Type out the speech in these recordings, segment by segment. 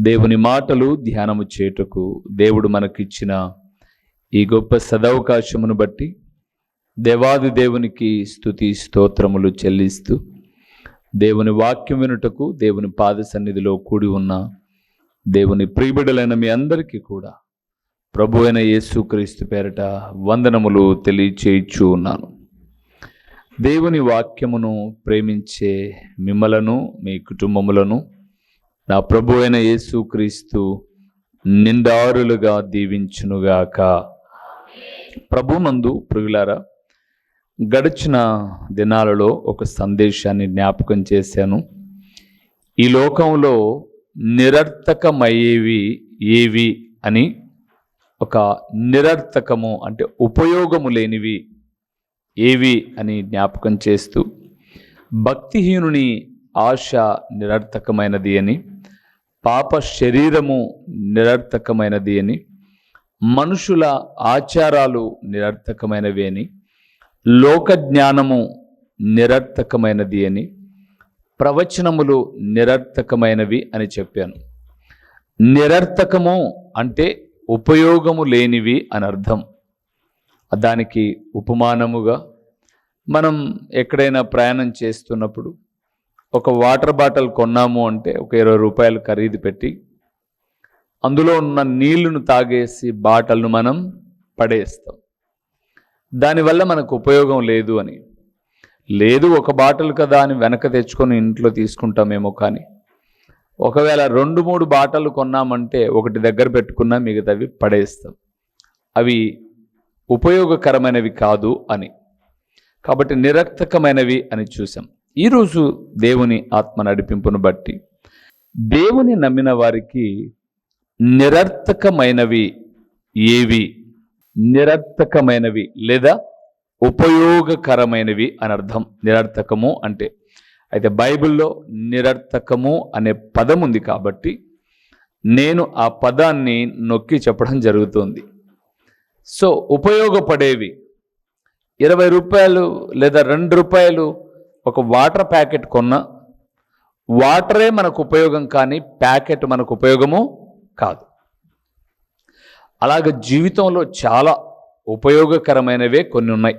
దేవుని మాటలు ధ్యానము చేయుటకు దేవుడు మనకిచ్చిన ఈ గొప్ప సదవకాశమును బట్టి దేవాది దేవునికి స్తుతి స్తోత్రములు చెల్లిస్తూ దేవుని వాక్యం వినుటకు దేవుని పాద సన్నిధిలో కూడి ఉన్న దేవుని ప్రియబిడలైన మీ అందరికీ కూడా ప్రభు అయిన యేసుక్రీస్తు పేరట వందనములు తెలియచేయచ్చు ఉన్నాను. దేవుని వాక్యమును ప్రేమించే మిమ్మలను మీ కుటుంబములను నా ప్రభు అయిన యేసుక్రీస్తు నిండారులుగా దీవించునుగాక. ప్రభు నందు ప్రియులారా గడిచిన దినాలలో ఒక సందేశాన్ని జ్ఞాపకం చేశాను. ఈ లోకంలో నిరర్థకమయ్యేవి ఏవి అని ఒక నిరర్థకము అంటే ఉపయోగము లేనివి ఏవి అని జ్ఞాపకం చేస్తూ భక్తిహీనుని ఆశ నిరర్థకమైనది అని పాప శరీరము నిరర్థకమైనది అని మనుషుల ఆచారాలు నిరర్థకమైనవి అని లోక జ్ఞానము నిరర్థకమైనది అని ప్రవచనములు నిరర్థకమైనవి అని చెప్పాను. నిరర్థకము అంటే ఉపయోగము లేనివి అని అర్థం. దానికి ఉపమానముగా మనం ఎక్కడైనా ప్రయాణం చేస్తున్నప్పుడు ఒక వాటర్ బాటిల్ కొన్నాము అంటే ఒక ఇరవై రూపాయలు ఖరీదు పెట్టి అందులో ఉన్న నీళ్ళను తాగేసి బాటల్ను మనం పడేస్తాం. దానివల్ల మనకు ఉపయోగం లేదు అని. లేదు ఒక బాటిల్ కదా అని వెనక తెచ్చుకొని ఇంట్లో తీసుకుంటామేమో కానీ ఒకవేళ రెండు మూడు బాటలు కొన్నామంటే ఒకటి దగ్గర పెట్టుకున్నా మిగతావి పడేస్తాం. అవి ఉపయోగకరమైనవి కాదు అని. కాబట్టి నిరర్థకమైనవి అని చూసాం. ఈరోజు దేవుని ఆత్మ నడిపింపును బట్టి దేవుని నమ్మిన వారికి నిరర్థకమైనవి ఏవి? నిరర్థకమైనవి లేదా ఉపయోగకరమైనవి అని అర్థం. నిరర్థకము అంటే అయితే బైబిల్లో నిరర్థకము అనే పదం ఉంది కాబట్టి నేను ఆ పదాన్ని నొక్కి చెప్పడం జరుగుతుంది. సో ఉపయోగపడేవి. ఇరవై రూపాయలు లేదా రెండు రూపాయలు ఒక వాటర్ ప్యాకెట్ కొన్నా వాటరే మనకు ఉపయోగం కానీ ప్యాకెట్ మనకు ఉపయోగము కాదు. అలాగే జీవితంలో చాలా ఉపయోగకరమైనవే కొన్ని ఉన్నాయి.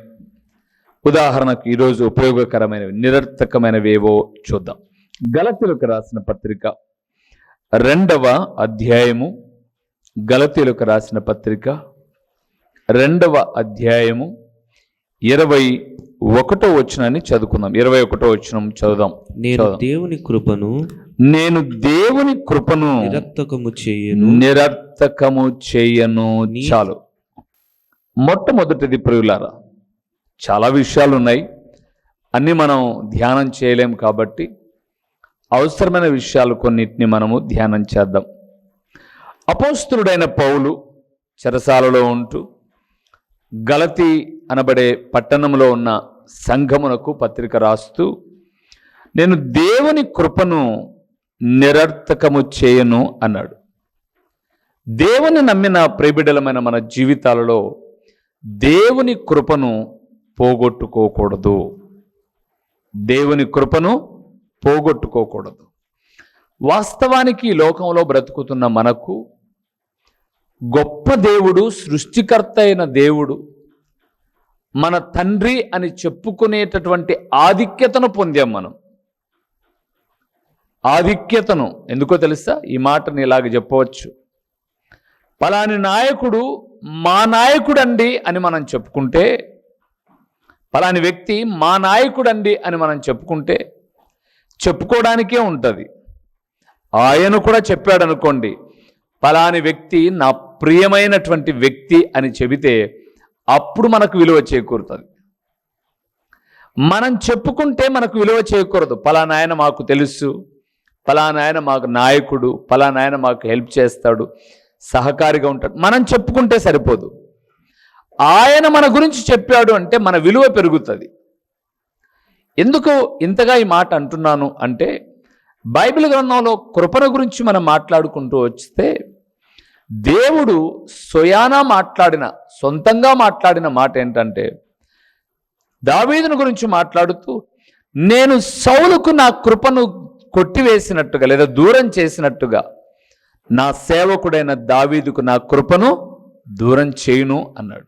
ఉదాహరణకు ఈరోజు ఉపయోగకరమైనవి నిరర్థకమైనవేవో చూద్దాం. గలతీలకు రాసిన పత్రిక రెండవ అధ్యాయము గలతీలకు రాసిన పత్రిక రెండవ అధ్యాయము ఇరవై ఒకటో వచనాన్ని చదువుకుందాం. ఇరవై ఒకటో వచనం చదువుదాం. నేను. దేవుని కృపను నేను దేవుని కృపను నిరర్థకము చేయను. నిరర్థకము చేయను. చాలు. మొట్టమొదటిది ప్రియులారా చాలా విషయాలు ఉన్నాయి అన్నీ మనం ధ్యానం చేయలేం కాబట్టి అవసరమైన విషయాలు కొన్నిటిని మనము ధ్యానం చేద్దాం. అపోస్తులుడైన పౌలు చెరసాలలో ఉంటూ గలతి అనబడే పట్టణంలో ఉన్న సంఘమునకు పత్రిక రాస్తూ నేను దేవుని కృపను నిరర్థకము చేయను అన్నాడు. దేవుని నమ్మిన ప్రేబిడలమైన మన జీవితాలలో దేవుని కృపను పోగొట్టుకోకూడదు. దేవుని కృపను పోగొట్టుకోకూడదు. వాస్తవానికి ఈ లోకంలో బ్రతుకుతున్న మనకు గొప్ప దేవుడు సృష్టికర్త అయిన దేవుడు మన తండ్రి అని చెప్పుకునేటటువంటి ఆధిక్యతను పొందాం మనం. ఆధిక్యతను ఎందుకో తెలుసా? ఈ మాటని ఇలాగ చెప్పవచ్చు. పలాని నాయకుడు మా నాయకుడండి అని మనం చెప్పుకుంటే పలాని వ్యక్తి మా నాయకుడండి అని మనం చెప్పుకుంటే చెప్పుకోవడానికే ఉంటుంది. ఆయన కూడా చెప్పాడు అనుకోండి పలాని వ్యక్తి నా ప్రియమైనటువంటి వ్యక్తి అని చెబితే అప్పుడు మనకు విలువ చేకూరుతుంది. మనం చెప్పుకుంటే మనకు విలువ చేయకూడదు పలానాయన మాకు తెలుసు. పలానాయన మాకు నాయకుడు. పలానాయన మాకు హెల్ప్ చేస్తాడు. సహకారిగా ఉంటాడు. మనం చెప్పుకుంటే సరిపోదు. ఆయన మన గురించి చెప్పాడు అంటే మన విలువ పెరుగుతుంది. ఎందుకు ఇంతగా ఈ మాట అంటున్నాను అంటే బైబిల్ గ్రంథంలో కృపణ గురించి మనం మాట్లాడుకుంటూ వస్తే దేవుడు స్వయానా మాట్లాడిన సొంతంగా మాట్లాడిన మాట ఏంటంటే దావీదుని గురించి మాట్లాడుతూ నేను సౌలుకు నా కృపను కొట్టివేసినట్టుగా లేదా దూరం చేసినట్టుగా నా సేవకుడైన దావీదుకు నా కృపను దూరం చేయును అన్నాడు.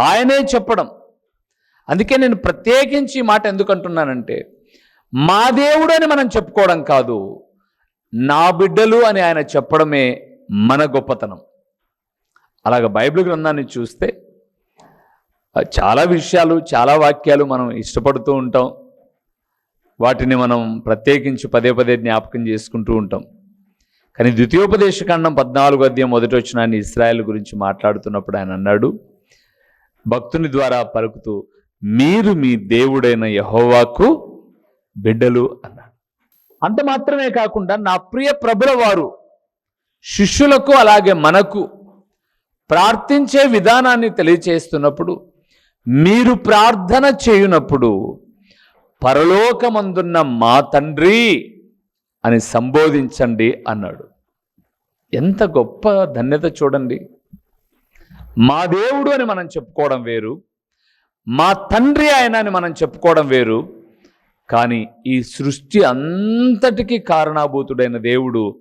ఆయనే చెప్పడం. అందుకే నేను ప్రత్యేకించి ఈ మాట ఎందుకు అంటున్నానంటే మా దేవుడు అని మనం చెప్పుకోవడం కాదు నా బిడ్డలు అని ఆయన చెప్పడమే మన గొప్పతనం. అలాగ బైబిల్ గ్రంథాన్ని చూస్తే చాలా విషయాలు చాలా వాక్యాలు మనం ఇష్టపడుతూ ఉంటాం. వాటిని మనం ప్రత్యేకించి పదే పదే జ్ఞాపకం చేసుకుంటూ ఉంటాం. కానీ ద్వితీయోపదేశకాండం పద్నాలుగు అధ్యాయం మొదటి వచ్చిన ఆయన ఇస్రాయల్ గురించి మాట్లాడుతున్నప్పుడు ఆయన అన్నాడు భక్తుని ద్వారా పలుకుతూ మీరు మీ దేవుడైన యహోవాకు బిడ్డలు అన్నాడు. అంత మాత్రమే కాకుండా నా ప్రియ ప్రభుల వారు శిష్యులకు అలాగే మనకు ప్రార్థించే విధానాన్ని తెలియచేస్తున్నప్పుడు మీరు ప్రార్థన చేయునప్పుడు పరలోకమందున్న మా తండ్రి అని సంబోధించండి అన్నాడు. ఎంత గొప్ప ధన్యత చూడండి. మా దేవుడు అని మనం చెప్పుకోవడం వేరు మా తండ్రి ఆయన అని మనం చెప్పుకోవడం వేరు కానీ ఈ సృష్టి అంతటికీ కారణాభూతుడైన దేవుడు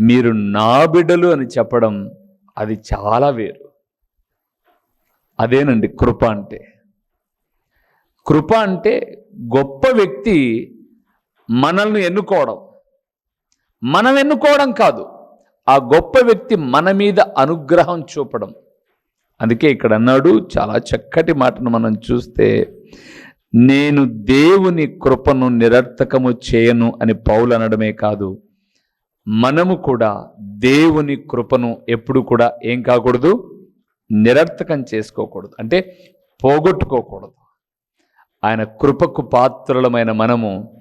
మీరు నా బిడ్డలు అని చెప్పడం అది చాలా వేరు. అదేనండి కృప అంటే. కృప అంటే గొప్ప వ్యక్తి మనల్ని ఎన్నుకోవడం. మనం ఎన్నుకోవడం కాదు ఆ గొప్ప వ్యక్తి మన మీద అనుగ్రహం చూపడం. అందుకే ఇక్కడ అన్నాడు చాలా చక్కటి మాటను మనం చూస్తే నేను దేవుని కృపను నిరర్థకము చేయను అని పౌలు అనడమే కాదు మనము కూడా దేవుని కృపను ఎప్పుడు కూడా ఏం కాకూడదు? నిరర్థకం చేసుకోకూడదు. అంటే పోగొట్టుకోకూడదు. ఆయన కృపకు పాత్రలమైన మనము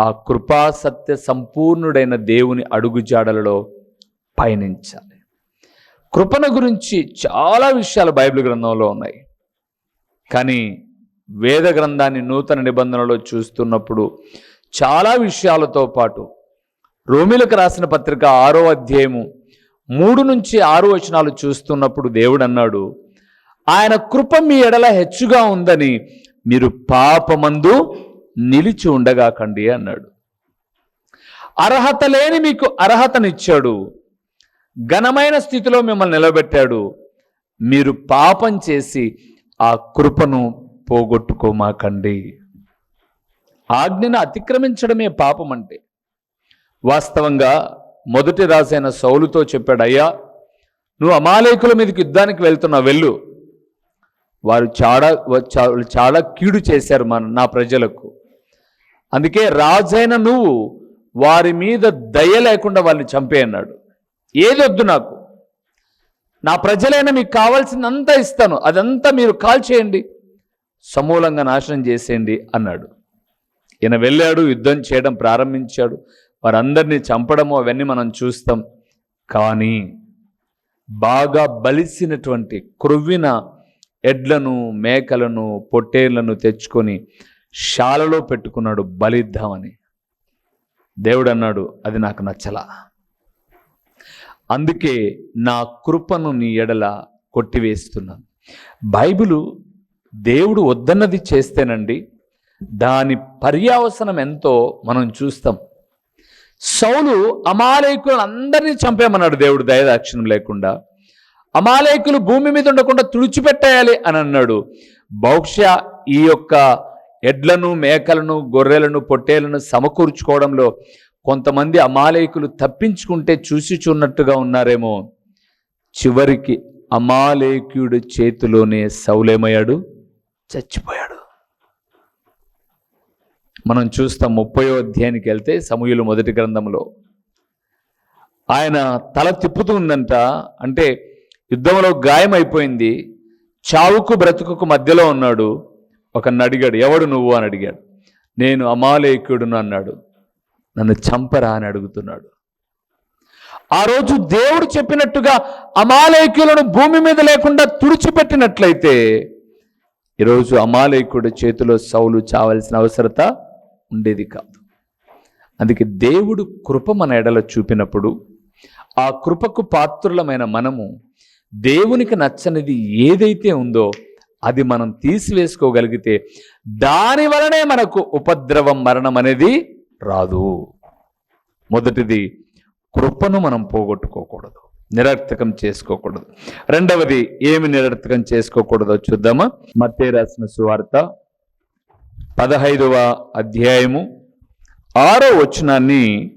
ఆ కృపా సత్య సంపూర్ణుడైన దేవుని అడుగుజాడలలో పయనించాలి. కృపణ గురించి చాలా విషయాలు బైబిల్ గ్రంథంలో ఉన్నాయి. కానీ వేద గ్రంథాన్ని నూతన నిబంధనలో చూస్తున్నప్పుడు చాలా విషయాలతో పాటు రోమిలకు రాసిన పత్రిక ఆరో అధ్యాయము మూడు నుంచి ఆరు వచనాలు చూస్తున్నప్పుడు దేవుడు అన్నాడు ఆయన కృప మీ ఎడల హెచ్చుగా ఉందని మీరు పాపమందు నిలిచి ఉండగాకండి అన్నాడు. అర్హత లేని మీకు అర్హతనిచ్చాడు ఘనమైన స్థితిలో మిమ్మల్ని నిలబెట్టాడు మీరు పాపం చేసి ఆ కృపను పోగొట్టుకోమాకండి. ఆజ్ఞను అతిక్రమించడమే పాపం అంటే వాస్తవంగా మొదటి రాజైన సౌలుతో చెప్పాడు అయ్యా నువ్వు అమాలేకుల మీదకి యుద్ధానికి వెళ్తున్నావు వెళ్ళు. వారు చాలా చా- చాలా కీడు చేశారు మన నా ప్రజలకు. అందుకే రాజైన నువ్వు వారి మీద దయ లేకుండా వాళ్ళని చంపేయన్నాడు ఏది వద్దు నాకు. నా ప్రజలైనా మీకు కావాల్సిందంతా ఇస్తాను. అదంతా మీరు కాల్ చేయండి సమూలంగా నాశనం చేసేయండి అన్నాడు. ఈయన వెళ్ళాడు యుద్ధం చేయడం ప్రారంభించాడు. వారందరినీ చంపడము అవన్నీ మనం చూస్తాం. కానీ బాగా బలిసినటువంటి క్రొవ్విన ఎడ్లను మేకలను పొట్టేళ్ళను తెచ్చుకొని శాలలో పెట్టుకున్నాడు బలిద్దామని. దేవుడు అన్నాడు అది నాకు నచ్చలా. అందుకే నా కృపను నీ ఎడల కొట్టివేస్తున్నాను. బైబిలు దేవుడు వద్దన్నది చేస్తేనండి దాని పర్యావసనం ఎంతో మనం చూస్తాం. సౌలు అమాలేకులను అందరినీ చంపేమన్నాడు దేవుడు దయదాక్షిణం లేకుండా. అమాలేకులు భూమి మీద ఉండకుండా తుడిచిపెట్టేయాలి అని అన్నాడు. బహుశా ఈ యొక్క ఎడ్లను మేకలను గొర్రెలను పొట్టేలను సమకూర్చుకోవడంలో కొంతమంది అమాలేకులు తప్పించుకుంటే చూసి చూన్నట్టుగా ఉన్నారేమో. చివరికి అమాలేకుడి చేతిలోనే సౌలేమయ్యాడు? చచ్చిపోయాడు. మనం చూస్తాం ముప్పయో అధ్యాయానికి వెళ్తే సమూహలు మొదటి గ్రంథంలో. ఆయన తల తిప్పుతూ ఉందంట అంటే యుద్ధంలో గాయం అయిపోయింది చావుకు బ్రతుకుకు మధ్యలో ఉన్నాడు ఒక అడిగాడు ఎవడు నువ్వు అని అడిగాడు. నేను అమాలేకుడును అన్నాడు. నన్ను చంపరా అని అడుగుతున్నాడు. ఆ రోజు దేవుడు చెప్పినట్టుగా అమాలేకులను భూమి మీద లేకుండా తుడిచిపెట్టినట్లయితే ఈరోజు అమాలేకుడు చేతిలో సౌలు చావాల్సిన అవసరత ఉండేది కాదు. అందుకే దేవుడు కృప మన ఎడల చూపినప్పుడు ఆ కృపకు పాత్రులమైన మనము దేవునికి నచ్చనిది ఏదైతే ఉందో అది మనం తీసివేసుకోగలిగితే దాని వలనే మనకు ఉపద్రవం మరణం అనేది రాదు. మొదటిది కృపను మనం పోగొట్టుకోకూడదు నిరర్థకం చేసుకోకూడదు. రెండవది ఏమి నిరర్థకం చేసుకోకూడదో చూద్దామా? మత్తే రాసిన సువార్త పదహైదవ అధ్యాయము ఆరో వచనాన్ని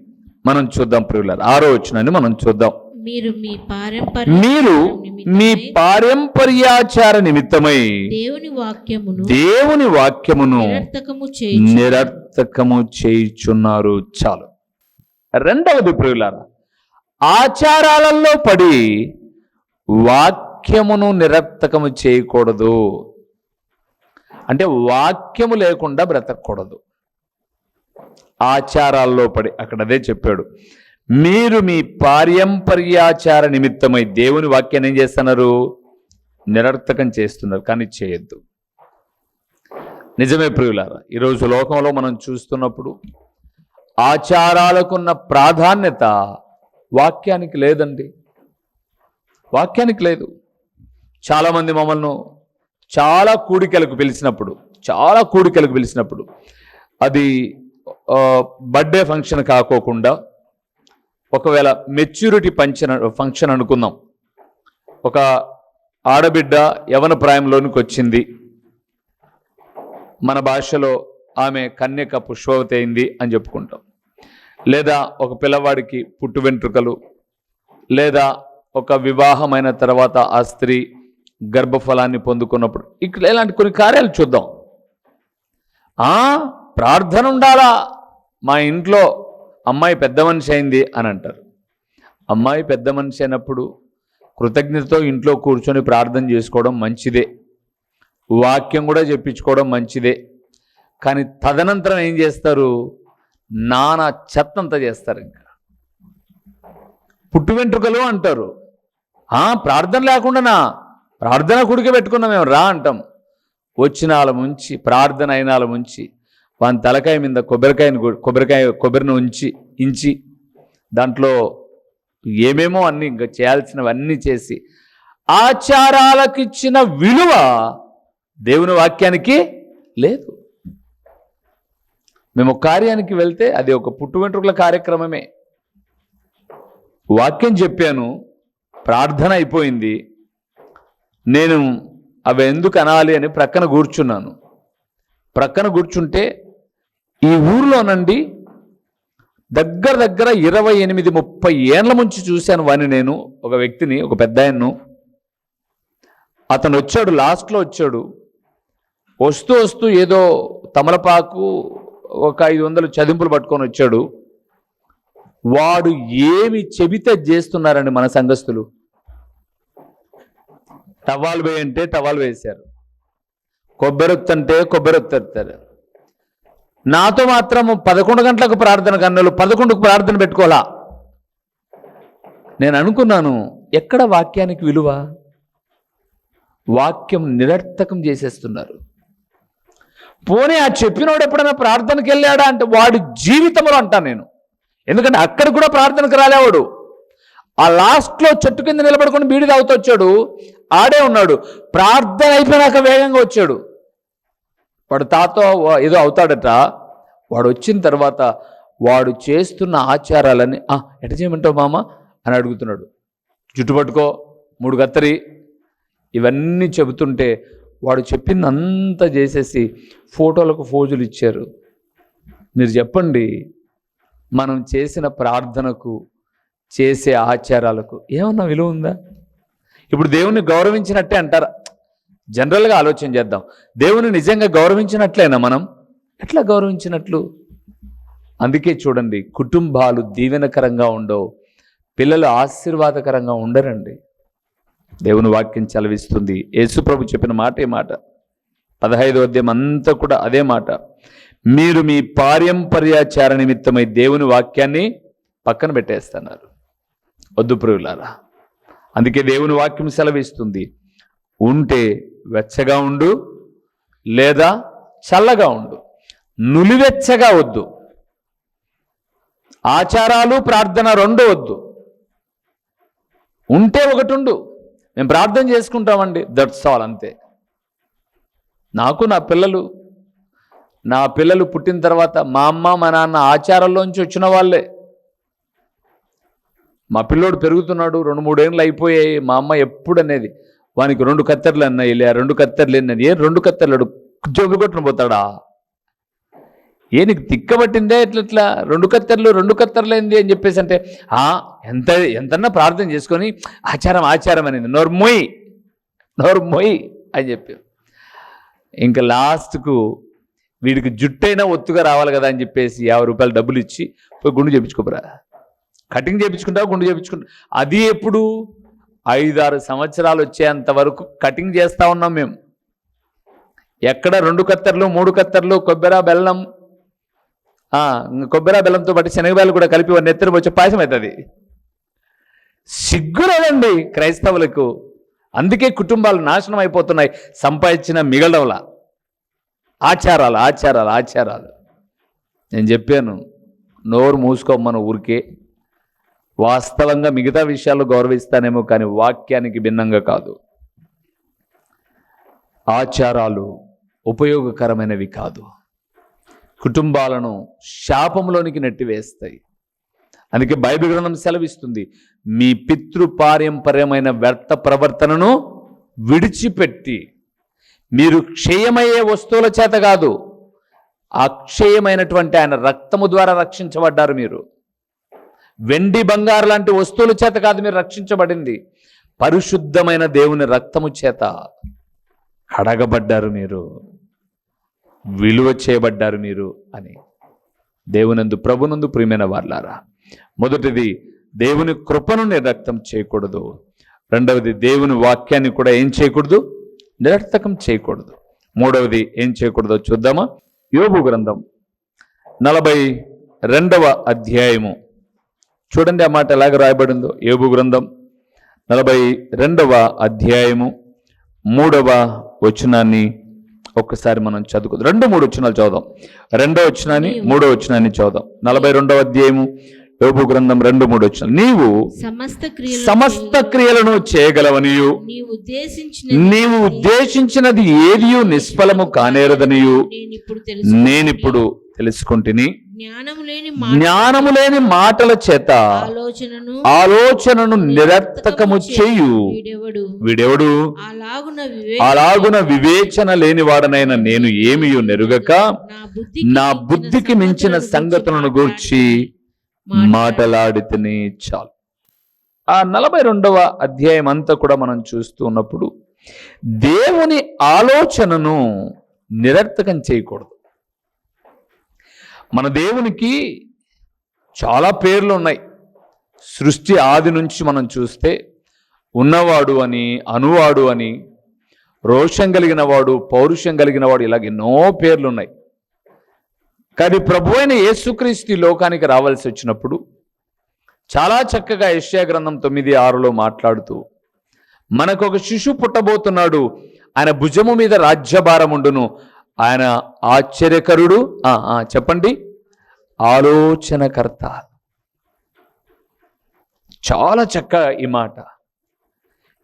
మనం చూద్దాం ప్రియులారు. ఆరో వచనాన్ని మనం చూద్దాం. మీరు మీ పారంపర్య మీరు మీ పారంపర్యాచార నిమిత్తమై దేవుని వాక్యమును దేవుని వాక్యమును నిరర్థకము చేయుచున్నారు. చాలు. రెండవది ప్రియులారా ఆచారాలలో పడి వాక్యమును నిరర్థకము చేయకూడదు. అంటే వాక్యము లేకుండా బ్రతకూడదు. ఆచారాల్లో పడి అక్కడ అదే చెప్పాడు. మీరు మీ పారంపర్యాచార నిమిత్తమై దేవుని వాక్యాన్ని ఏం చేస్తున్నారు? నిరర్థకం చేస్తున్నారు కానీ చేయొద్దు. నిజమే ప్రియులారా ఈరోజు లోకంలో మనం చూస్తున్నప్పుడు ఆచారాలకున్న ప్రాధాన్యత వాక్యానికి లేదండి. వాక్యానికి లేదు. చాలామంది మమ్మల్ని చాలా కూడికలకు పిలిచినప్పుడు చాలా కూడికలకు పిలిచినప్పుడు అది బర్త్డే ఫంక్షన్ కాకోకుండా ఒకవేళ మెచ్యూరిటీ పంక్షన్ ఫంక్షన్ అనుకుందాం. ఒక ఆడబిడ్డ యవన ప్రాయంలోనికి వచ్చింది. మన భాషలో ఆమె కన్యక పుష్పవతి అయింది అని చెప్పుకుంటాం. లేదా ఒక పిల్లవాడికి పుట్టు వెంట్రుకలు లేదా ఒక వివాహమైన తర్వాత ఆ స్త్రీ గర్భఫలాన్ని పొందుకున్నప్పుడు ఇక్కడ ఇలాంటి కొన్ని కార్యాలు చూద్దాం. ఆ ప్రార్థన ఉండాలా? మా ఇంట్లో అమ్మాయి పెద్ద మనిషి అయింది అని అంటారు. అమ్మాయి పెద్ద మనిషి అయినప్పుడు కృతజ్ఞతతో ఇంట్లో కూర్చొని ప్రార్థన చేసుకోవడం మంచిదే. వాక్యం కూడా చెప్పించుకోవడం మంచిదే. కానీ తదనంతరం ఏం చేస్తారు? నానా చెత్తంతా చేస్తారు ఇంకా. పుట్టు వెంట్రుకలు అంటారు. ప్రార్థన లేకుండానా? ప్రార్థన కుడికి పెట్టుకున్నాం మేము రా అంటాం. వచ్చిన వాళ్ళ ముంచి ప్రార్థన అయిన వాళ్ళ ముంచి వాని తలకాయ మీద కొబ్బరికాయని కొబ్బరికాయ కొబ్బరిని ఉంచి ఇంచి దాంట్లో ఏమేమో అన్ని ఇంకా చేయాల్సినవన్నీ చేసి ఆచారాలకు ఇచ్చిన విలువ దేవుని వాక్యానికి లేదు. మేము కార్యానికి వెళ్తే అది ఒక పుట్టు వెంట్రుకల కార్యక్రమమే. వాక్యం చెప్పాను ప్రార్థన అయిపోయింది నేను అవి ఎందుకు అనాలి అని ప్రక్కన కూర్చున్నాను. ప్రక్కన కూర్చుంటే ఈ ఊర్లోనండి దగ్గర దగ్గర ఇరవై ఎనిమిది ముప్పై ఏళ్ళ నుంచి చూశాను వాని నేను ఒక వ్యక్తిని ఒక పెద్ద ఆయన్ను. అతను వచ్చాడు లాస్ట్లో వచ్చాడు. వస్తూ వస్తూ ఏదో తమలపాకు ఒక ఐదు వందలు చదింపులు పట్టుకొని వచ్చాడు. వాడు ఏమి చెబితే చేస్తున్నారండి మన సంఘస్థులు. టవాలు వేయంటే టవాలు వేశారు. కొబ్బరొత్తంటే కొబ్బరొత్తారు నాతో మాత్రం పదకొండు గంటలకు ప్రార్థన కన్నులు పదకొండుకు ప్రార్థన పెట్టుకోవాలా? నేను అనుకున్నాను ఎక్కడ వాక్యానికి విలువ? వాక్యం నిరర్థకం చేసేస్తున్నారు. పోనీ ఆ చెప్పినోడు ఎప్పుడైనా ప్రార్థనకి వెళ్ళాడా అంటే వాడి జీవితంలో అంటాను నేను. ఎందుకంటే అక్కడ కూడా ప్రార్థనకు రాలేవాడు. ఆ లాస్ట్లో చెట్టు కింద నిలబడుకుని బీడి తాగుతూ వచ్చాడు. ఆడే ఉన్నాడు. ప్రార్థన అయిపోయినాక వేగంగా వచ్చాడు. వాడు తాతో ఏదో అవుతాడట. వాడు వచ్చిన తర్వాత వాడు చేస్తున్న ఆచారాలన్నీ "ఆ, ఎట చేయమంటావు మామ? అని అడుగుతున్నాడు. జుట్టు పట్టుకో మూడు కత్తరి. ఇవన్నీ చెబుతుంటే వాడు చెప్పింది అంతా చేసేసి ఫోటోలకు ఫోజులు ఇచ్చారు. మీరు చెప్పండి మనం చేసిన ప్రార్థనకు చేసే ఆచారాలకు ఏమన్నా విలువ ఉందా? ఇప్పుడు దేవుణ్ణి గౌరవించినట్టే అంటారా? జనరల్గా ఆలోచన చేద్దాం. దేవుని నిజంగా గౌరవించినట్లేనా మనం? ఎట్లా గౌరవించినట్లు? అందుకే చూడండి కుటుంబాలు దీవెనకరంగా ఉండవు. పిల్లలు ఆశీర్వాదకరంగా ఉండరండి. దేవుని వాక్యం చలవిస్తుంది యేసుప్రభు చెప్పిన మాట ఏ మాట. పదహైదో అధ్యాయం అంతా కూడా అదే మాట. మీరు మీ పారంపర్యాచార నిమిత్తమై దేవుని వాక్యాన్ని పక్కన పెట్టేస్తున్నారు. వద్దు ప్రియులారా. అందుకే దేవుని వాక్యం సెలవిస్తుంది. ఉంటే వెచ్చగా ఉండు లేదా చల్లగా ఉండు. నులివెచ్చగా వద్దు. ఆచారాలు ప్రార్థన రెండు వద్దు. ఉంటే ఒకటి ఉండు మేము ప్రార్థన చేసుకుంటామండి. దట్స్ ఆల్ అంతే. నాకు నా పిల్లలు నా పిల్లలు పుట్టిన తర్వాత మా అమ్మ మా నాన్న ఆచారాల్లోంచి వచ్చిన వాళ్ళే. మా పిల్లోడు పెరుగుతున్నాడు రెండు మూడేళ్ళు అయిపోయాయి మా అమ్మ ఎప్పుడు అనేది వానికి రెండు కత్తెరలు అన్నాయి లే రెండు కత్తెరలు అన్నది ఏ రెండు కత్తెరలు జోబు పోతాడా? ఏ నీకు తిక్కబట్టిందే ఇట్లా ఇట్లా రెండు కత్తెరలు రెండు కత్తెరలేంది అని చెప్పేసి అంటే ఎంత ఎంతన్నా ప్రార్థన చేసుకొని ఆచారం ఆచారం అనేది నోర్మొయ్ నోర్మొయ్ అని చెప్పి. ఇంకా లాస్ట్కు వీడికి జుట్టైనా ఒత్తుగా రావాలి కదా అని చెప్పేసి యాభై రూపాయలు డబ్బులు ఇచ్చి పోయి గుండు చేపించుకోపరా. కటింగ్ చేపించుకుంటావు గుండు చేపించుకుంటా అది ఎప్పుడు? ఐదారు సంవత్సరాలు వచ్చేంత వరకు కటింగ్ చేస్తా ఉన్నాం మేము. ఎక్కడ రెండు కత్తర్లు మూడు కత్తెరలు కొబ్బరి బెల్లం ఇంక కొబ్బరి బెల్లంతో పాటు శనగబెల్లం కూడా కలిపి వాడిని నెత్తరు వచ్చే పాయసం అవుతుంది. సిగ్గులేదండి క్రైస్తవులకు. అందుకే కుటుంబాలు నాశనం అయిపోతున్నాయి. సంపాదించిన మిగలవల. ఆచారాలు ఆచారాలు ఆచారాలు. నేను చెప్పాను నోరు మూసుకోమను ఊరికే. వాస్తవంగా మిగతా విషయాలు గౌరవిస్తానేమో కానీ వాక్యానికి భిన్నంగా కాదు. ఆచారాలు ఉపయోగకరమైనవి కాదు. కుటుంబాలను శాపంలోనికి నెట్టివేస్తాయి. అందుకే బైబిల్ గ్రంథం సెలవిస్తుంది మీ పితృ పారంపర్యమైన వ్యర్థ ప్రవర్తనను విడిచిపెట్టి మీరు క్షయమయ్యే వస్తువుల చేత కాదు అక్షయమైనటువంటి ఆయన రక్తము ద్వారా రక్షించబడ్డారు మీరు. వెండి బంగారు లాంటి వస్తువుల చేత కాదు మీరు రక్షించబడింది. పరిశుద్ధమైన దేవుని రక్తము చేత కడగబడ్డారు మీరు. విలువ చేయబడ్డారు మీరు అని. దేవునందు ప్రభునందు ప్రియమైన వాళ్ళారా మొదటిది దేవుని కృపను నిరక్తం చేయకూడదు. రెండవది దేవుని వాక్యాన్ని కూడా ఏం చేయకూడదు? నిరర్థకం చేయకూడదు. మూడవది ఏం చేయకూడదో చూద్దామా? యోగు గ్రంథం నలభై రెండవ అధ్యాయము. చూడండి ఆ మాట ఎలాగ రాయబడిందో. యోబు గ్రంథం నలభై రెండవ అధ్యాయము మూడవ వచనాన్ని ఒక్కసారి మనం చదువుకుందాం. రెండు మూడు వచనాలు చదువుదాం. రెండో వచనాన్ని మూడో వచనాన్ని చదువుదాం. నలభై రెండవ అధ్యాయము యోబు గ్రంథం రెండు మూడు వచనాలు. నీవు సమస్త క్రియలు సమస్త క్రియలను చేయగలవనియు. నీవు ఉద్దేశించిన నీవు ఉద్దేశించినది ఏదియు నిష్ఫలము కానేరదనియు. నేనిప్పుడు తెలుసుకుంటుని జ్ఞానము లేని లేని మాటల చేత ఆలోచనను ఆలోచనను నిరర్థకము చేయు. వీడెవడు? అలాగున వివేచన లేనివాడనైన నేను ఏమియు నెరుగక? నా బుద్ధికి నా బుద్ధికి మించిన సంగతులను గూర్చి మాటలాడితేనే చాలు. ఆ నలభై రెండవ అధ్యాయం అంతా కూడా మనం చూస్తూ ఉన్నప్పుడు దేవుని ఆలోచనను నిరర్థకం చేయకూడదు. మన దేవునికి చాలా పేర్లు ఉన్నాయి. సృష్టి ఆది నుంచి మనం చూస్తే ఉన్నవాడు అని అనువాడు అని రోషం కలిగిన వాడు పౌరుషం కలిగిన వాడు ఇలాగ ఎన్నో పేర్లు ఉన్నాయి. కానీ ప్రభు అయిన యేసుక్రీస్తు లోకానికి రావాల్సి వచ్చినప్పుడు చాలా చక్కగా యెషయా గ్రంథం తొమ్మిది ఆరులో మాట్లాడుతూ మనకు ఒక శిశువు పుట్టబోతున్నాడు ఆయన భుజము మీద రాజ్యభారం ఉండును ఆయన ఆశ్చర్యకరుడు. చెప్పండి. ఆలోచనకర్త. చాలా చక్కగా ఈ మాట.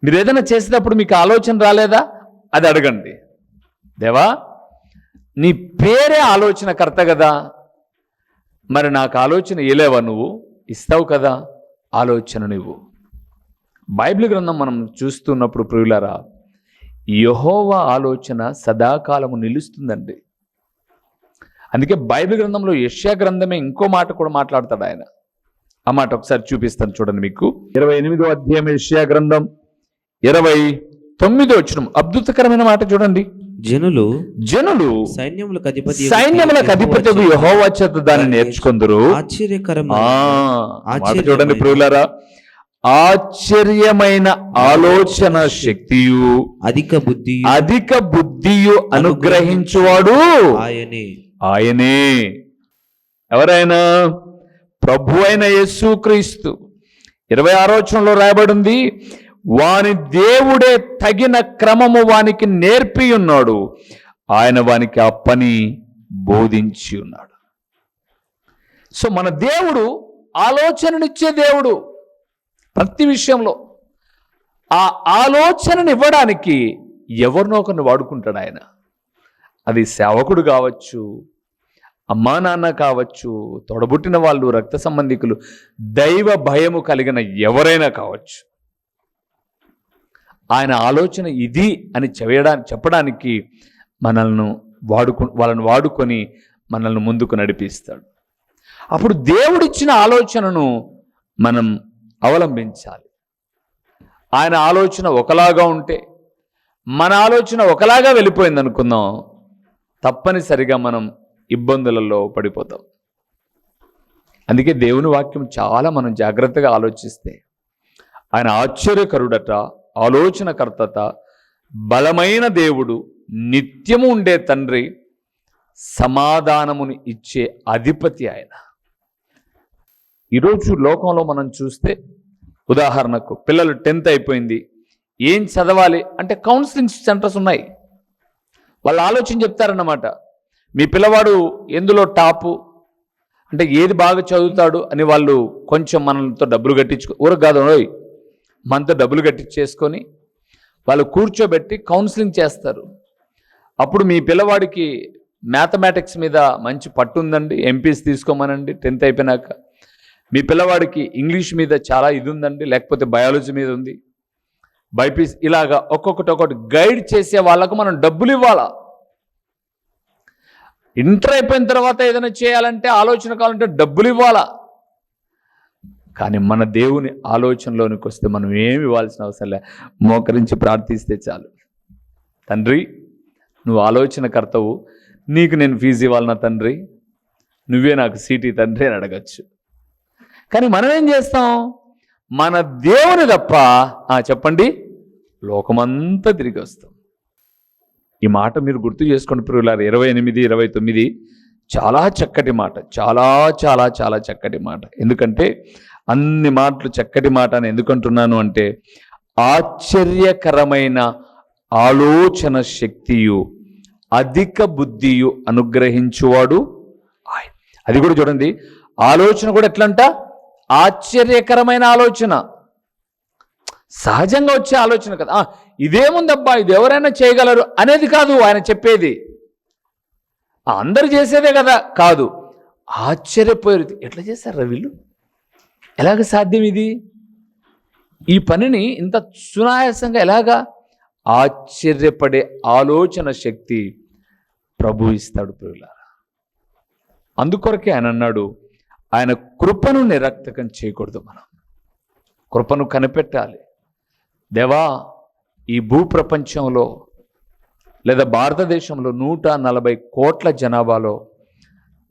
మీరు ఏదైనా చేసేటప్పుడు మీకు ఆలోచన రాలేదా? అది అడగండి. దేవా నీ పేరే ఆలోచనకర్త కదా. మరి నాకు ఆలోచన ఇలేవా నువ్వు? ఇస్తావు కదా ఆలోచన నువ్వు. బైబిల్ గ్రంథం మనం చూస్తున్నప్పుడు ప్రియులరా యహోవా ఆలోచన సదాకాలము నిలుస్తుందండి. అందుకే బైబిల్ గ్రంథంలో యష్యా గ్రంథమే ఇంకో మాట కూడా మాట్లాడతాడు ఆయన. ఆ మాట ఒకసారి చూపిస్తాను చూడండి మీకు. ఇరవై ఎనిమిదో అధ్యాయం యష్యా గ్రంథం ఇరవై తొమ్మిదో వచ్చిన అద్భుతకరమైన మాట చూడండి. జనులు జనులు సైన్యములకు అధిపతి సైన్యములకు అధిపతి యహోవా చేత దాన్ని నేర్చుకుందరు. ఆశ్చర్యకరమైన ఆ మాట చూడండి ప్రియులారా. ఆశ్చర్యమైన ఆలోచన శక్తియు అధిక బుద్ధి అధిక బుద్ధియు అనుగ్రహించువాడు ఆయనే. ఆయనే. ఎవరైనా ప్రభు అయిన యేసుక్రీస్తు ఇరవై ఆరోచనలో రాయబడింది వాని దేవుడే తగిన క్రమము వానికి నేర్పి ఉన్నాడు ఆయన వానికి ఆ పని బోధించి ఉన్నాడు సో మన దేవుడు ఆలోచననిచ్చే దేవుడు ప్రతి విషయంలో ఆ ఆలోచనను ఇవ్వడానికి ఎవరినో ఒకరిని వాడుకుంటాడు ఆయన. అది సేవకుడు కావచ్చు అమ్మా నాన్న కావచ్చు తొడబుట్టిన వాళ్ళు రక్త సంబంధికులు దైవ భయము కలిగిన ఎవరైనా కావచ్చు. ఆయన ఆలోచన ఇది అని చేయడానికి చెప్పడానికి మనల్ని వాడుకు వాళ్ళని వాడుకొని మనల్ని ముందుకు నడిపిస్తాడు. అప్పుడు దేవుడిచ్చిన ఆలోచనను మనం అవలంబించాలి. ఆయన ఆలోచన ఒకలాగా ఉంటే మన ఆలోచన ఒకలాగా వెళ్ళిపోయింది అనుకుందాం తప్పనిసరిగా మనం ఇబ్బందులలో పడిపోతాం. అందుకే దేవుని వాక్యం చాలా మనం జాగ్రత్తగా ఆలోచిస్తే ఆయన ఆశ్చర్యకరుడట ఆలోచనకర్తత బలమైన దేవుడు నిత్యము ఉండే తండ్రి సమాధానముని ఇచ్చే అధిపతి ఆయన. ఈరోజు లోకంలో మనం చూస్తే ఉదాహరణకు పిల్లలు టెన్త్ అయిపోయింది. ఏం చదవాలి? అంటే కౌన్సిలింగ్ సెంటర్స్ ఉన్నాయి. వాళ్ళు ఆలోచన చెప్తారన్నమాట. మీ పిల్లవాడు ఎందులో టాపు? అంటే ఏది బాగా చదువుతాడు అని వాళ్ళు కొంచెం మనతో డబ్బులు కట్టించుకో ఊరకు కాదు మనతో డబ్బులు కట్టించేసుకొని వాళ్ళు కూర్చోబెట్టి కౌన్సిలింగ్ చేస్తారు. అప్పుడు మీ పిల్లవాడికి మ్యాథమెటిక్స్ మీద మంచి పట్టు ఉందండి ఎంపీస్ తీసుకోమనండి టెన్త్ అయిపోయినాక. మీ పిల్లవాడికి ఇంగ్లీష్ మీద చాలా ఇది ఉందండి లేకపోతే బయాలజీ మీద ఉంది. బైపీస్ ఇలాగా ఒక్కొక్కటి ఒక్కొక్కటి గైడ్ చేసే వాళ్ళకు మనం డబ్బులు ఇవ్వాలా? ఇంటర్ అయిపోయిన తర్వాత ఏదైనా చేయాలంటే ఆలోచన కావాలంటే డబ్బులు ఇవ్వాలా? కానీ మన దేవుని ఆలోచనలోనికి వస్తే మనం ఏమి ఇవ్వాల్సిన అవసరం లే. మోకరించి ప్రార్థిస్తే చాలు. తండ్రి నువ్వు ఆలోచనకర్తవు. నీకు నేను ఫీజు ఇవ్వాలన్నా తండ్రి నువ్వే నాకు సీటీ తండ్రి అని అడగచ్చు. కానీ మనం ఏం చేస్తాం? మన దేవుని తప్ప చెప్పండి లోకమంతా తిరిగి వస్తాం. ఈ మాట మీరు గుర్తు చేసుకోండి ప్రియులారు ఇరవై ఎనిమిది ఇరవై తొమ్మిది చాలా చక్కటి మాట చాలా చాలా చాలా చక్కటి మాట. ఎందుకంటే అన్ని మాటలు చక్కటి మాట అని ఎందుకంటున్నాను అంటే ఆశ్చర్యకరమైన ఆలోచన శక్తియు అధిక బుద్ధియు అనుగ్రహించువాడు ఆయన. అది కూడా చూడండి ఆలోచన కూడా ఎట్లంట? ఆశ్చర్యకరమైన ఆలోచన. సహజంగా వచ్చే ఆలోచన కదా. ఇదేముందబ్బా ఇది ఎవరైనా చేయగలరు అనేది కాదు ఆయన చెప్పేది. అందరు చేసేదే కదా కాదు. ఆశ్చర్యపోయారు ఎట్లా చేశారు వీళ్ళు? ఎలాగ సాధ్యం ఇది? ఈ పనిని ఇంత సునాయాసంగా ఎలాగా? ఆశ్చర్యపడే ఆలోచన శక్తి ప్రభు ఇస్తాడు ప్రియులారా. అందుకొరకే ఆయన అన్నాడు ఆయన కృపను నిరక్తకం చేయకూడదు మనం. కృపను కనిపెట్టాలి. దేవా ఈ భూప్రపంచంలో లేదా భారతదేశంలో నూట నలభై కోట్ల జనాభాలో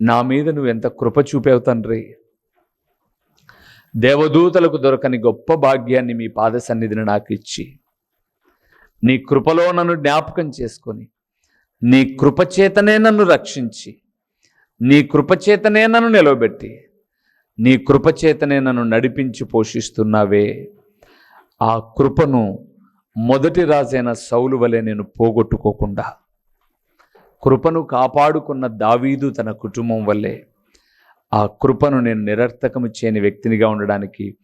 నా మీద నువ్వు ఎంత కృప చూపావు తండ్రి? దేవదూతలకు దొరకని గొప్ప భాగ్యాన్ని మీ పాద సన్నిధిని నాకు ఇచ్చి నీ కృపలో నన్ను జ్ఞాపకం చేసుకొని నీ కృపచేతనే నన్ను రక్షించి నీ కృపచేతనే నన్ను నిలవబెట్టి నీ కృపచేతనే నన్ను నడిపించి పోషిస్తున్నావే. ఆ కృపను మొదటి రాజైన సౌలు వలె నేను పోగొట్టుకోకుండా కృపను కాపాడుకున్న దావీదు తన కుటుంబం వల్లే ఆ కృపను నేను నిరర్థకము చేయని వ్యక్తినిగా ఉండడానికి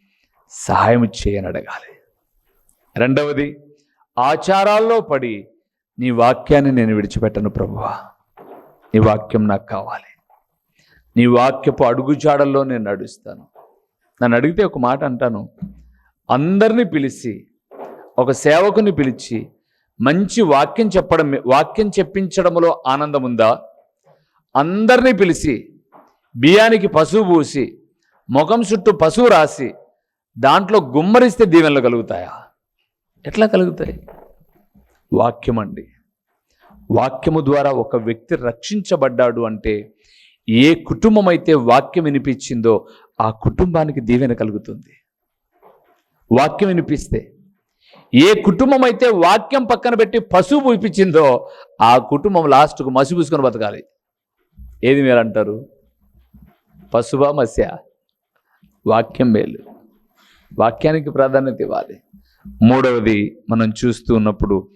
సహాయం చేయని అడగాలి రెండవది ఆచారాల్లో పడి నీ వాక్యాన్ని నేను విడిచిపెట్టను ప్రభువా. నీ వాక్యం నాకు కావాలి. నీ వాక్యపు అడుగుజాడల్లో నేను నడుస్తాను. నన్ను అడిగితే ఒక మాట అంటాను. అందరినీ పిలిచి ఒక సేవకుని పిలిచి మంచి వాక్యం చెప్పడం వాక్యం చెప్పించడంలో ఆనందం ఉందా అందరినీ పిలిచి బియ్యానికి పశువు పూసి ముఖం చుట్టూ పశువు రాసి దాంట్లో గుమ్మరిస్తే దీవెనలు కలుగుతాయా? ఎట్లా కలుగుతాయి? వాక్యం అండి వాక్యము ద్వారా ఒక వ్యక్తి రక్షించబడ్డాడు అంటే ఏ కుటుంబం అయితే వాక్యం వినిపించిందో ఆ కుటుంబానికి దీవెన కలుగుతుంది. వాక్యం వినిపిస్తే ఏ కుటుంబం అయితే వాక్యం పక్కన పెట్టి పశువు పూపించిందో ఆ కుటుంబం లాస్ట్కు మసి పూసుకొని బతకాలి. ఏది మీరు అంటారు? పశువ మస్య? వాక్యం మేలు. వాక్యానికి ప్రాధాన్యత ఇవ్వాలి. మూడవది మనం చూస్తూ ఉన్నప్పుడు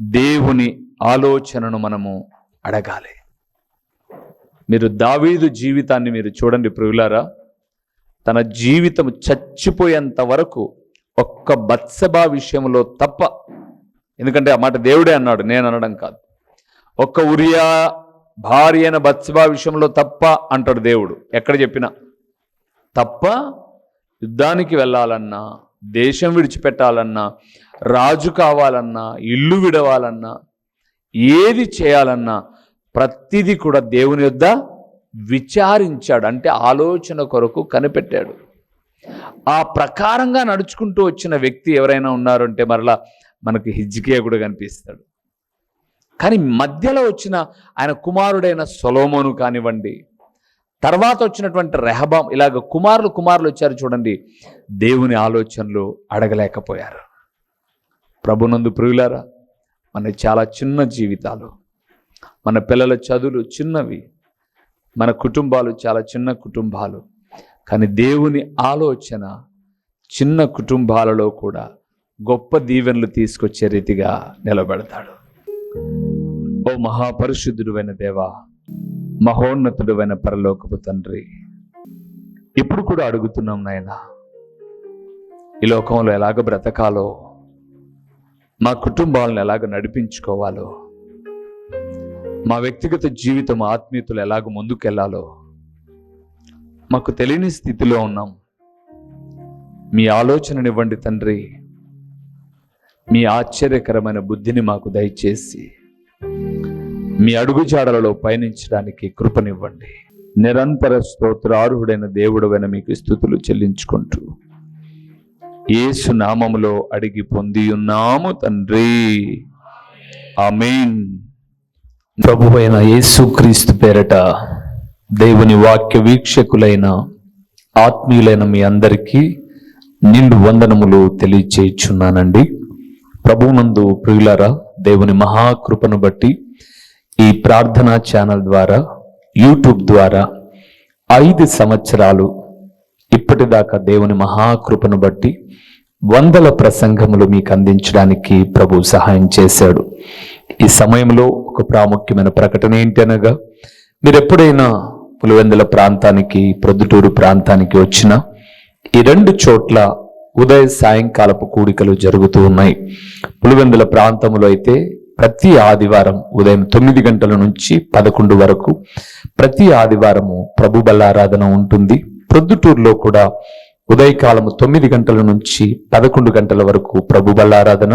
దేవుని ఆలోచనను మనము అడగాలి. మీరు దావీదు జీవితాన్ని మీరు చూడండి ప్రియులారా. తన జీవితం చచ్చిపోయేంత వరకు ఒక్క బత్సభ విషయంలో తప్ప ఎందుకంటే ఆ మాట దేవుడే అన్నాడు నేను అనడం కాదు. ఒక్క ఉరియా భార్య అయిన బత్సభా విషయంలో తప్ప అంటాడు దేవుడు. ఎక్కడ చెప్పినా తప్ప యుద్ధానికి వెళ్ళాలన్నా దేశం విడిచిపెట్టాలన్నా రాజు కావాలన్నా ఇల్లు విడవాలన్నా ఏది చేయాలన్నా ప్రతిదీ కూడా దేవుని యొద్ద విచారించాడు. అంటే ఆలోచన కొరకు కనిపెట్టాడు. ఆ ప్రకారంగా నడుచుకుంటూ వచ్చిన వ్యక్తి ఎవరైనా ఉన్నారంటే మరలా మనకు హిజ్కియా కూడా కనిపిస్తాడు. కానీ మధ్యలో వచ్చిన ఆయన కుమారుడైన సొలోమోను కానివ్వండి తర్వాత వచ్చినటువంటి రెహబాం ఇలాగ కుమారులు కుమారులు వచ్చారు చూడండి దేవుని ఆలోచనలు అడగలేకపోయారు. ప్రభునందు ప్రియులారా మన చాలా చిన్న జీవితాలు మన పిల్లల చదువులు చిన్నవి మన కుటుంబాలు చాలా చిన్న కుటుంబాలు. కానీ దేవుని ఆలోచన చిన్న కుటుంబాలలో కూడా గొప్ప దీవెనలు తీసుకొచ్చే రీతిగా నిలబెడతాడు. ఓ మహాపరిశుద్ధుడువైన దేవా మహోన్నతుడువైన పరలోకపు తండ్రి ఇప్పుడు కూడా అడుగుతున్నాం నాయన ఈ లోకంలో ఎలాగ బ్రతకాలో మా కుటుంబాలను ఎలాగ నడిపించుకోవాలో మా వ్యక్తిగత జీవితం ఆత్మీయతలు ఎలాగ ముందుకెళ్ళాలో మాకు తెలియని స్థితిలో ఉన్నాం. మీ ఆలోచననివ్వండి తండ్రి. మీ ఆశ్చర్యకరమైన బుద్ధిని మాకు దయచేసి మీ అడుగుజాడలలో పయనించడానికి కృపనివ్వండి. నిరంతర స్తోత్రార్హుడైన దేవుడవైన మీకు స్థుతులు చెల్లించుకుంటూ ఏసు నామములో అడిగి పొంది ఉన్నాము తండ్రి. ఆమెన్. ప్రభువైన యేసుక్రీస్తు పేరట దేవుని వాక్య వీక్షకులైన ఆత్మీయులైన మీ అందరికీ నిండు వందనములు తెలియచేయుచున్నానండి. ప్రభునందు ప్రియులరా దేవుని మహాకృపను బట్టి ఈ ప్రార్థనా ఛానల్ ద్వారా యూట్యూబ్ ద్వారా ఐదు సంవత్సరాలు ఇప్పటిదాకా దేవుని మహాకృపను బట్టి వందల ప్రసంగములు మీకు అందించడానికి ప్రభు సహాయం చేశాడు. ఈ సమయంలో ఒక ప్రాముఖ్యమైన ప్రకటన ఏంటి అనగా మీరు ఎప్పుడైనా పులివెందుల ప్రాంతానికి ప్రొద్దుటూరు ప్రాంతానికి వచ్చినా ఈ రెండు చోట్ల ఉదయ సాయంకాలపు కూడికలు జరుగుతూ ఉన్నాయి. పులివెందుల ప్రాంతంలో అయితే ప్రతి ఆదివారం ఉదయం తొమ్మిది గంటల నుంచి పదకొండు వరకు ప్రతి ఆదివారము ప్రభు బలారాధన ఉంటుంది. ప్రొద్దుటూరులో కూడా ఉదయకాలము తొమ్మిది గంటల నుంచి పదకొండు గంటల వరకు ప్రభు బలారాధన.